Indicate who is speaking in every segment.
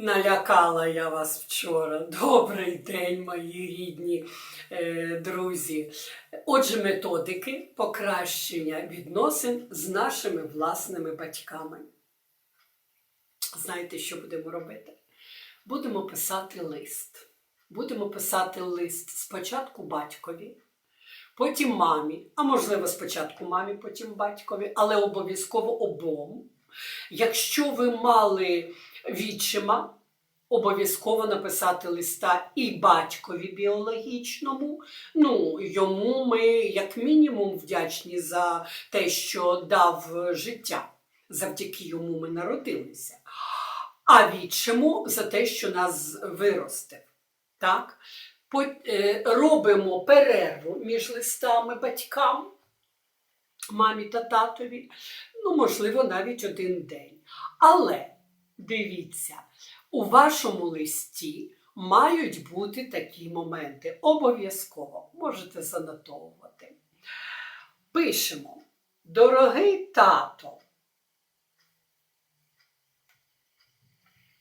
Speaker 1: Налякала я вас вчора. Добрий день, мої рідні е, друзі. Отже, методики покращення відносин з нашими власними батьками. Знаєте, що будемо робити? Будемо писати лист. Будемо писати лист спочатку батькові, потім мамі, а можливо, спочатку мамі, потім батькові, але обов'язково обом. Якщо ви мали відчима, обов'язково написати листа і батькові біологічному. Ну, йому ми, як мінімум, вдячні за те, що дав життя. Завдяки йому ми народилися. А відчиму за те, що нас виростив. Так? Е, Робимо перерву між листами батькам, мамі та татові, ну, можливо, навіть один день. Але дивіться, у вашому листі мають бути такі моменти. Обов'язково можете занотовувати. Пишемо: Дорогий тато,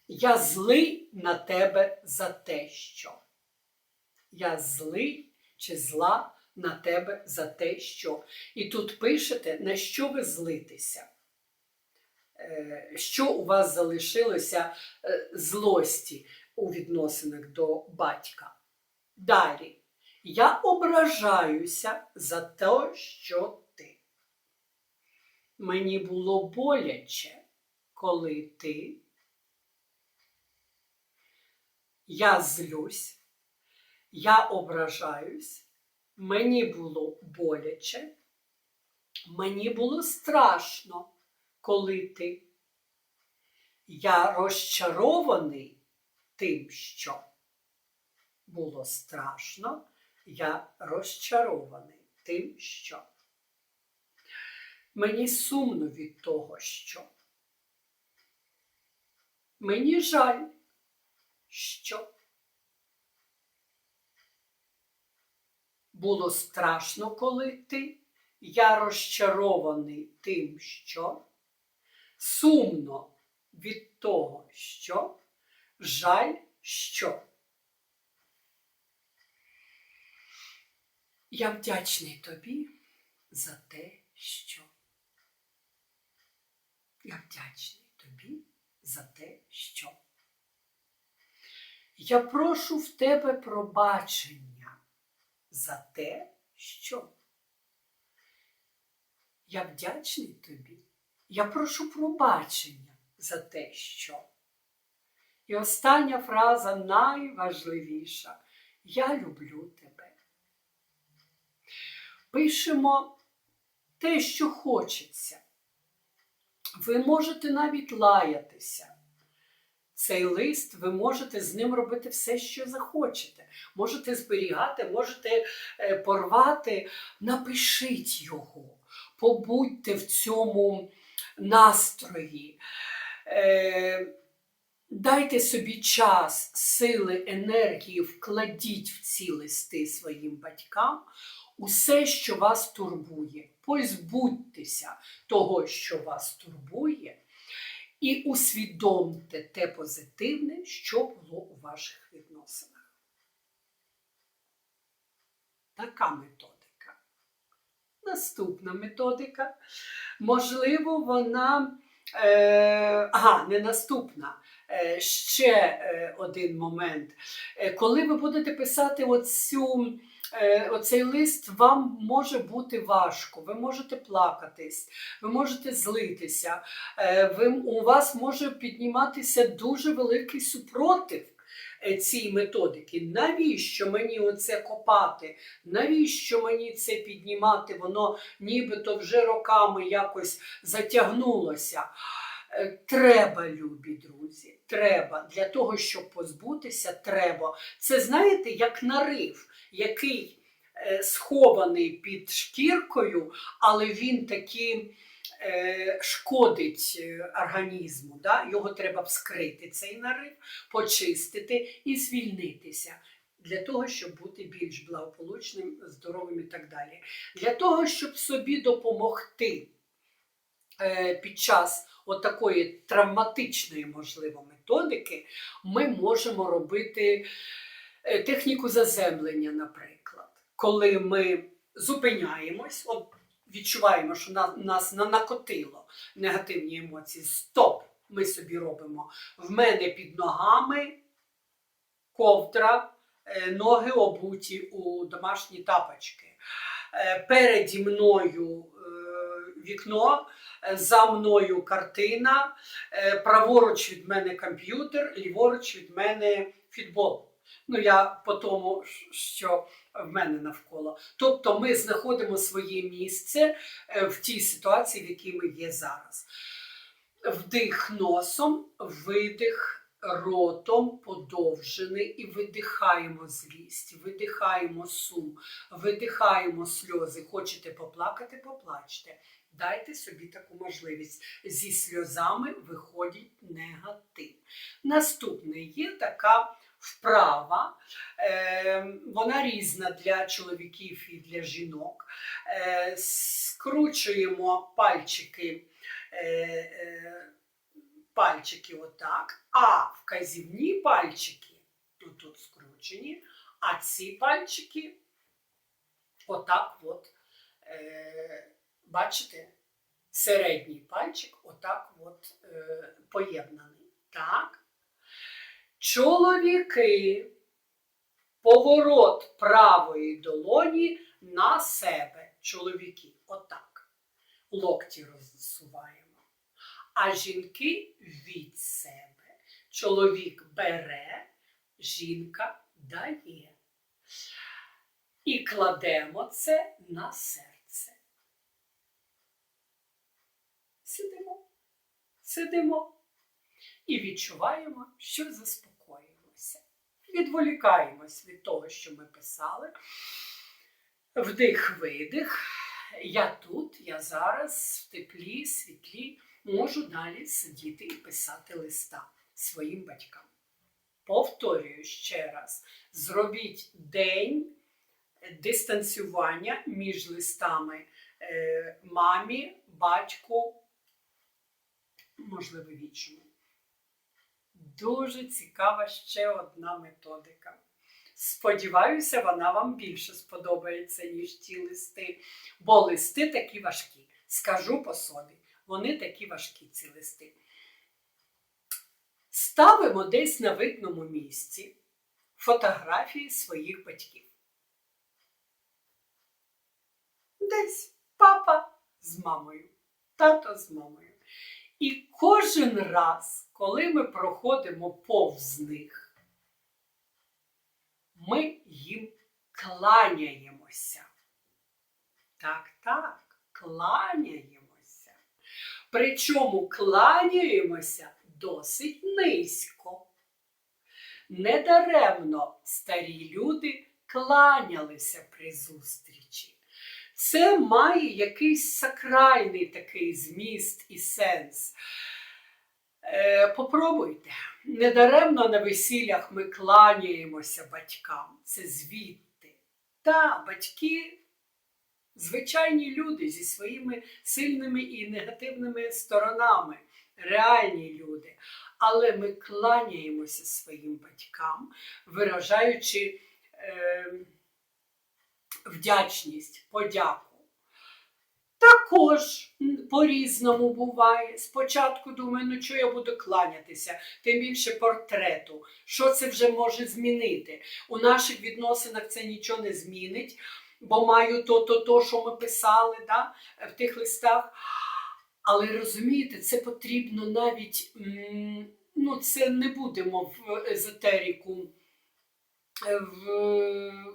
Speaker 1: я злий на тебе за те, що. Я злий чи зла на тебе за те, що. І тут пишете, на що ви злитеся. Е, Що у вас залишилося е, злості у відносинах до батька. Далі. Я ображаюся за те, що ти. Мені було боляче, коли ти. Я злюсь, я ображаюсь, мені було боляче, мені було страшно, коли ти. Я розчарований тим, що було страшно, я розчарований тим, що. Мені сумно від того, що. Мені жаль, що. Було страшно, коли ти. Я розчарований тим, що. Сумно від того, що. Жаль, що. Я вдячний тобі за те, що. Я вдячний тобі за те, що. Я прошу в тебе пробачення за те, що. Я вдячний тобі. Я прошу пробачення за те, що. І остання фраза найважливіша. Я люблю тебе. Пишемо те, що хочеться. Ви можете навіть лаятися. Цей лист ви можете з ним робити все, що захочете. Можете зберігати, можете е, порвати. Напишіть його, побудьте в цьому настрої. Е, Дайте собі час, сили, енергії, вкладіть в ці листи своїм батькам усе, що вас турбує. Позбудьтеся того, що вас турбує, і усвідомте те позитивне, що було у ваших відносинах. Така методика. Наступна методика. Можливо, вона. Е, ага, не наступна. Е, ще е, один момент. Е, коли ви будете писати оцю, е, оцей лист, вам може бути важко, ви можете плакатись, ви можете злитися, е, ви, у вас може підніматися дуже великий супротив цій методики. Навіщо мені оце копати? Навіщо мені це піднімати? Воно нібито вже роками якось затягнулося. Е, Треба, любі друзі, треба. Для того, щоб позбутися, треба. Це знаєте, як нарив, який е, схований під шкіркою, але він таки е, шкодить е, організму. Да? Його треба вскрити, цей нарив, почистити і звільнитися. Для того, щоб бути більш благополучним, здоровим і так далі. Для того, щоб собі допомогти е, під час отакої травматичної, можливо, методики ми можемо робити е, техніку заземлення, наприклад, коли ми зупиняємось, от відчуваємо, що на, нас накотило негативні емоції. Стоп! Ми собі робимо. В мене під ногами ковдра, е, ноги обуті у домашні тапочки. Е, Переді мною е, вікно, за мною картина, праворуч від мене комп'ютер, ліворуч від мене футбол. Ну, я по тому, що в мене навколо. Тобто ми знаходимо своє місце е, в тій ситуації, в якій ми є зараз. Вдих носом, видих ротом подовжений і видихаємо злість, видихаємо сум, видихаємо сльози. Хочете поплакати, поплачте. Дайте собі таку можливість. Зі сльозами виходить негатив. Наступне є така вправа, е, вона різна для чоловіків і для жінок. Е, скручуємо пальчики. Е, пальчики отак, а вказівні пальчики тут скручені, а ці пальчики отак от, бачите, середній пальчик отак от поєднаний. Так. Чоловіки, поворот правої долоні на себе. Чоловіки, отак. Локті розсуваємо а жінки від себе. Чоловік бере, жінка дає. І кладемо це на серце. Сидимо, сидимо і відчуваємо, що заспокоїмося. Відволікаємось від того, що ми писали. Вдих-видих. Я тут, я зараз в теплі, світлі можу далі сидіти і писати листа своїм батькам. Повторюю ще раз: зробіть день дистанціювання між листами е, мамі, батьку, можливо, вічому. Дуже цікава ще одна методика. Сподіваюся, вона вам більше сподобається, ніж ті листи, бо листи такі важкі. Скажу по собі. Вони такі важкі, ці листи. Ставимо десь на видному місці фотографії своїх батьків. Десь папа з мамою, тато з мамою. І кожен раз, коли ми проходимо повз них, ми їм кланяємося. Так, так, кланяємося. Причому кланяємося досить низько. Недаремно старі люди кланялися при зустрічі. Це має якийсь сакральний такий зміст і сенс. Е, попробуйте. Недаремно на весіллях ми кланяємося батькам. Це звідти. Та батьки звичайні люди зі своїми сильними і негативними сторонами, реальні люди. Але ми кланяємося своїм батькам, виражаючи е, вдячність, подяку. Також по-різному буває. Спочатку думаю, ну що я буду кланятися, тим більше портрету. Що це вже може змінити? У наших відносинах це нічого не змінить, бо маю то-то, то, що ми писали да, в тих листах. Але розумієте, це потрібно навіть, ну, це не будемо в езотерику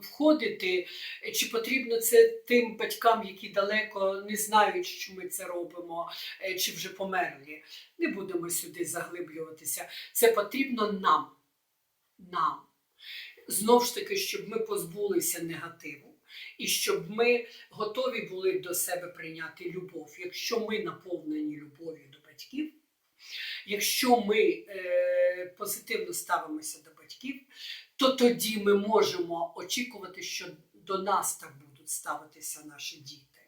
Speaker 1: входити, чи потрібно це тим батькам, які далеко не знають, що ми це робимо, чи вже померлі. Не будемо сюди заглиблюватися. Це потрібно нам. Нам. Знову ж таки, щоб ми позбулися негативу. І щоб ми готові були до себе прийняти любов. Якщо ми наповнені любов'ю до батьків, якщо ми е, позитивно ставимося до батьків, то тоді ми можемо очікувати, що до нас так будуть ставитися наші діти.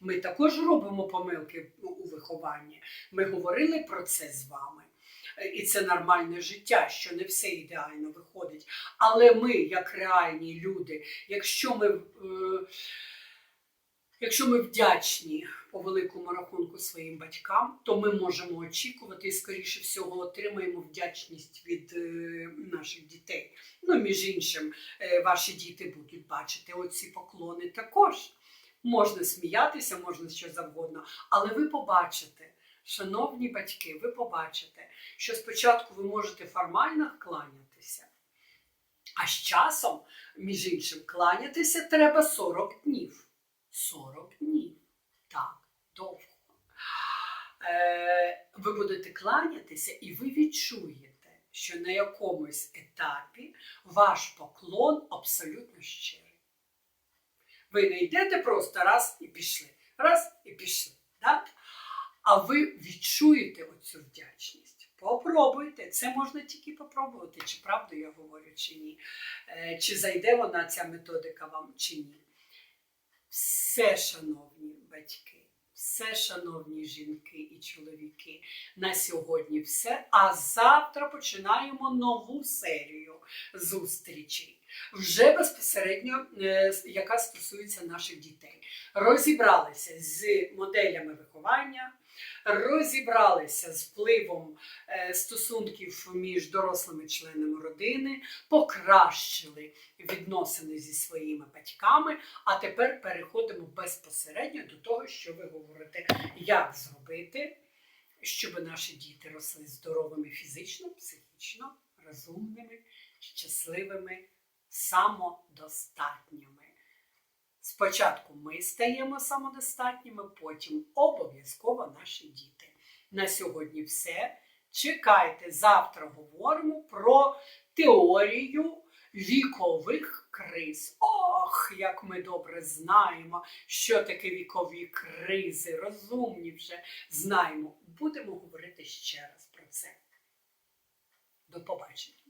Speaker 1: Ми також робимо помилки у вихованні. Ми говорили про це з вами. Е, І це нормальне життя, що не все ідеально виходить. Але ми, як реальні люди, якщо ми, е, якщо ми вдячні по великому рахунку своїм батькам, то ми можемо очікувати і, скоріше всього, отримаємо вдячність від е, наших дітей. Ну, між іншим, е, ваші діти будуть бачити оці поклони також. Можна сміятися, можна що завгодно, але ви побачите, шановні батьки, ви побачите, що спочатку ви можете формально кланятися, а з часом, між іншим, кланятися треба 40 днів. 40 днів. Так, довго. Е, ви будете кланятися і ви відчуєте, що на якомусь етапі ваш поклон абсолютно щирий. Ви не йдете просто раз і пішли, раз і пішли. Так? А ви відчуєте оцю вдячність. Попробуйте. Це можна тільки попробувати, чи правду я говорю, чи ні. Е, Чи зайде вона ця методика вам, чи ні. Все, шановні батьки, все, шановні жінки і чоловіки, на сьогодні все. А завтра починаємо нову серію зустрічей. Вже безпосередньо, е, яка стосується наших дітей. Розібралися з моделями виховання, розібралися з впливом е, стосунків між дорослими членами родини, покращили відносини зі своїми батьками. А тепер переходимо безпосередньо до того, що ви говорите, як зробити, щоб наші діти росли здоровими фізично, психічно, розумними, щасливими, самодостатніми. Спочатку ми стаємо самодостатніми, потім обов'язково наші діти. На сьогодні все. Чекайте, завтра говоримо про теорію вікових криз. Ох, як ми добре знаємо, що таке вікові кризи. Розумні вже знаємо. Будемо говорити ще раз про це. До побачення.